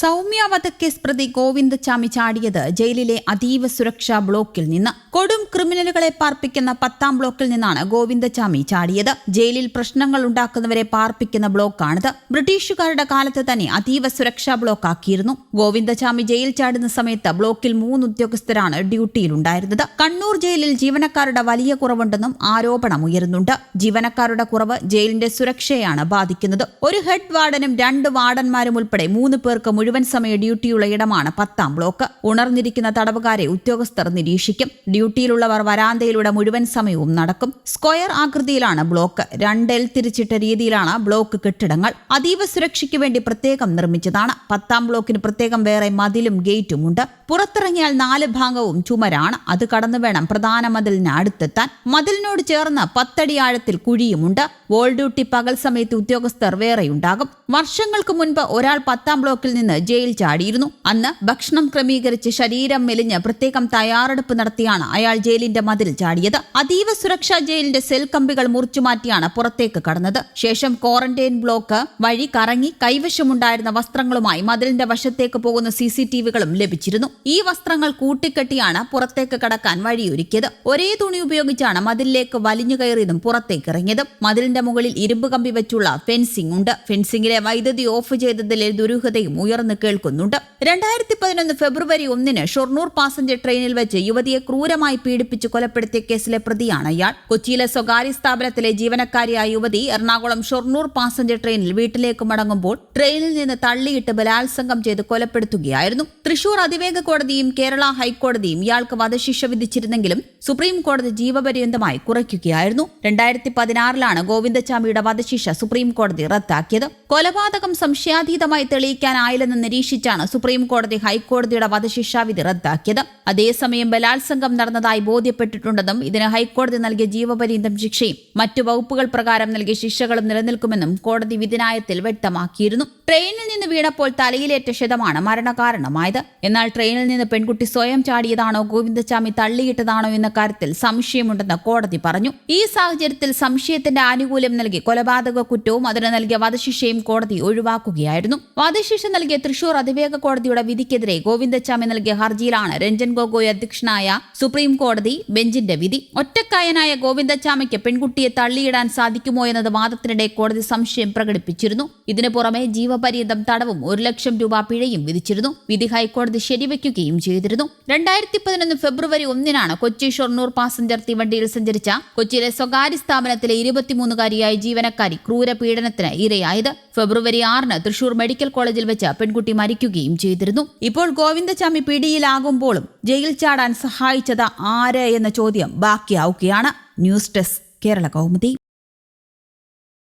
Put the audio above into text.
സൗമ്യ പ്രതി ഗോവിന്ദചാമി ചാടിയത് ജയിലിലെ അതീവ സുരക്ഷാ ബ്ലോക്കിൽ നിന്ന്. കൊടും ക്രിമിനലുകളെ പാർപ്പിക്കുന്ന പത്താം ബ്ലോക്കിൽ നിന്നാണ് ഗോവിന്ദചാമി ചാടിയത്. ജയിലിൽ പ്രശ്നങ്ങൾ ഉണ്ടാക്കുന്നവരെ പാർപ്പിക്കുന്ന ബ്ലോക്കാണിത്. ബ്രിട്ടീഷുകാരുടെ കാലത്ത് തന്നെ അതീവ സുരക്ഷാ ബ്ലോക്ക് ആക്കിയിരുന്നു ഗോവിന്ദചാമി ജയിൽ ചാടുന്ന സമയത്ത് ബ്ലോക്കിൽ മൂന്ന് ഉദ്യോഗസ്ഥരാണ് ഡ്യൂട്ടിയിലുണ്ടായിരുന്നത്. കണ്ണൂർ ജയിലിൽ ജീവനക്കാരുടെ വലിയ കുറവുണ്ടെന്നും ആരോപണം ഉയരുന്നുണ്ട്. ജീവനക്കാരുടെ കുറവ് ജയിലിന്റെ സുരക്ഷയാണ് ബാധിക്കുന്നത്. ഒരു ഹെഡ് വാർഡനും രണ്ട് വാർഡന്മാരും ഉൾപ്പെടെ മൂന്ന് പേർക്ക് മുഴുവൻ സമയ ഡ്യൂട്ടിയുള്ള ഇടമാണ് പത്താം ബ്ലോക്ക്. ഉണർന്നിരിക്കുന്ന തടവുകാരെ ഉദ്യോഗസ്ഥർ നിരീക്ഷിക്കും. ഡ്യൂട്ടിയിലുള്ളവർ വരാന്തയിലൂടെ മുഴുവൻ സമയവും നടക്കും. Square ആകൃതിയിലാണ് block. രണ്ടെൽ തിരിച്ചിട്ട രീതിയിലാണ് ബ്ലോക്ക് കെട്ടിടങ്ങൾ. അതീവ സുരക്ഷയ്ക്ക് വേണ്ടി പ്രത്യേകം നിർമ്മിച്ചതാണ്. പത്താം ബ്ലോക്കിന് പ്രത്യേകം വേറെ മതിലും ഗേറ്റും ഉണ്ട്. പുറത്തിറങ്ങിയാൽ നാല് ഭാഗവും ചുമരാണ്. അത് കടന്നു വേണം പ്രധാന മതിലിന് അടുത്തെത്താൻ. മതിലിനോട് ചേർന്ന് പത്തടി ആഴത്തിൽ കുഴിയുമുണ്ട് വോൾ ഡ്യൂട്ടി പകൽ സമയത്ത് ഉദ്യോഗസ്ഥർ വേറെയുണ്ടാകും. വർഷങ്ങൾക്ക് മുൻപ് ഒരാൾ പത്താം ബ്ലോക്കിൽ നിന്ന് ജയിൽ ചാടിയിരുന്നു. അന്ന് ഭക്ഷണം ക്രമീകരിച്ച് ശരീരം മെലിഞ്ഞ് പ്രത്യേകം തയ്യാറെടുപ്പ് നടത്തിയാണ് അയാൾ ജയിലിന്റെ മതിൽ ചാടിയത്. അതീവ സുരക്ഷാ ജയിലിന്റെ സെൽ കമ്പികൾ മുറിച്ചുമാറ്റിയാണ് പുറത്തേക്ക് കടന്നത്. ശേഷം ക്വാറന്റൈൻ ബ്ലോക്ക് വഴി കറങ്ങി കൈവശമുണ്ടായിരുന്ന വസ്ത്രങ്ങളുമായി മതിലിന്റെ വശത്തേക്ക് പോകുന്ന സി സി ടിവികളും ലഭിച്ചിരുന്നു. ഈ വസ്ത്രങ്ങൾ കൂട്ടിക്കെട്ടിയാണ് പുറത്തേക്ക് കടക്കാൻ വഴിയൊരുക്കിയത്. ഒരേ തുണി ഉപയോഗിച്ചാണ് മതിലിലേക്ക് വലിഞ്ഞു കയറിയതും പുറത്തേക്ക് ഇറങ്ങിയതും. മതിലിന്റെ മുകളിൽ ഇരുമ്പ് കമ്പി വെച്ചുള്ള ഫെൻസിംഗ് ഉണ്ട്. ഫെൻസിംഗിലെ വൈദ്യുതി ഓഫ് ചെയ്തതിലെ ദുരൂഹതയും ഉയർന്നു. കേൾക്കുന്നുണ്ട്. രണ്ടായിരത്തി പതിനൊന്ന് ഫെബ്രുവരി ഒന്നിന് ഷൊർണൂർ പാസഞ്ചർ ട്രെയിനിൽ വെച്ച് യുവതിയെ ക്രൂരമായി പീഡിപ്പിച്ച് കൊലപ്പെടുത്തിയ കേസിലെ പ്രതിയാണ് ഇയാൾ. കൊച്ചിയിലെ സ്വകാര്യ സ്ഥാപനത്തിലെ ജീവനക്കാരിയായ യുവതി എറണാകുളം ഷൊർണൂർ പാസഞ്ചർ ട്രെയിനിൽ വീട്ടിലേക്ക് മടങ്ങുമ്പോൾ ട്രെയിനിൽ നിന്ന് തള്ളിയിട്ട് ബലാത്സംഗം ചെയ്ത് കൊലപ്പെടുത്തുകയായിരുന്നു. തൃശൂർ അതിവേഗ കോടതിയും കേരള ഹൈക്കോടതിയും ഇയാൾക്ക് വധശിക്ഷ വിധിച്ചിരുന്നെങ്കിലും സുപ്രീം കോടതി ജീവപര്യന്തമായി കുറയ്ക്കുകയായിരുന്നു. രണ്ടായിരത്തി പതിനാറിലാണ് ഗോവിന്ദചാമിയുടെ വധശിക്ഷ സുപ്രീം കോടതി റദ്ദാക്കിയത്. കൊലപാതകം സംശയാതീതമായി തെളിയിക്കാനായില്ലെന്ന് നിരീക്ഷിച്ചാണ് സുപ്രീം കോടതി ഹൈക്കോടതിയുടെ വധശിക്ഷാവിധി റദ്ദാക്കിയത്. അതേസമയം ബലാത്സംഗം നടന്നതായി ബോധ്യപ്പെട്ടിട്ടുണ്ടെന്നും ഇതിന് ഹൈക്കോടതി നൽകിയ ജീവപര്യന്തം ശിക്ഷയും മറ്റു വകുപ്പുകൾ പ്രകാരം നൽകിയ ശിക്ഷകളും നിലനിൽക്കുമെന്നും കോടതി വിധിനായത്തിൽ വ്യക്തമാക്കിയിരുന്നു. ട്രെയിനിൽ നിന്ന് വീണപ്പോൾ തലയിലേറ്റ ക്ഷതമാണ് മരണകാരണമായത്. എന്നാൽ ട്രെയിനിൽ നിന്ന് പെൺകുട്ടി സ്വയം ചാടിയതാണോ ഗോവിന്ദചാമി തള്ളിയിട്ടതാണോ എന്ന കാര്യത്തിൽ സംശയമുണ്ടെന്ന് കോടതി പറഞ്ഞു. ഈ സാഹചര്യത്തിൽ സംശയത്തിന്റെ ആനുകൂല്യം നൽകി കൊലപാതക കുറ്റവും അതിന് നൽകിയ വധശിക്ഷയും കോടതി ഒഴിവാക്കുകയായിരുന്നു. വധശിക്ഷ നൽകിയ തൃശൂർ അതിവേഗ കോടതിയുടെ വിധിക്കെതിരെ ഗോവിന്ദച്ചാമി നൽകിയ ഹർജിയിലാണ് രഞ്ജൻ ഗൊഗോയ് അധ്യക്ഷനായ സുപ്രീം കോടതി ബെഞ്ചിന്റെ വിധി. ഒറ്റക്കായനായ ഗോവിന്ദച്ചാമിക്ക് പെൺകുട്ടിയെ തള്ളിയിടാൻ സാധിക്കുമോ എന്നത് വാദത്തിനിടെ കോടതി സംശയം പ്രകടിപ്പിച്ചിരുന്നു. ഇതിനു പുറമെ ജീവപര്യന്തം തടവും ഒരു ലക്ഷം രൂപ പിഴയും വിധിച്ചിരുന്നു. വിധി ഹൈക്കോടതി ശരിവയ്ക്കുകയും ചെയ്തിരുന്നു. രണ്ടായിരത്തി പതിനൊന്ന് ഫെബ്രുവരി ഒന്നിനാണ് കൊച്ചി ഷൊർണൂർ പാസഞ്ചർ തീവണ്ടിയിൽ സഞ്ചരിച്ച കൊച്ചിയിലെ സ്വകാര്യ സ്ഥാപനത്തിലെ ഇരുപത്തിമൂന്നുകാരിയായ ജീവനക്കാരി ക്രൂര പീഡനത്തിന് ഇരയായത്. ഫെബ്രുവരി ആറിന് തൃശൂർ മെഡിക്കൽ കോളേജിൽ വെച്ച് പെൺകുട്ടി മരിക്കുകയും ചെയ്തിരുന്നു. ഇപ്പോൾ ഗോവിന്ദചാമി പിടിയിലാകുമ്പോഴും ജയിൽ ചാടാൻ സഹായിച്ചത് ആര് എന്ന ചോദ്യം ബാക്കിയാവുകയാണ്. News desk Kerala Kaumudi.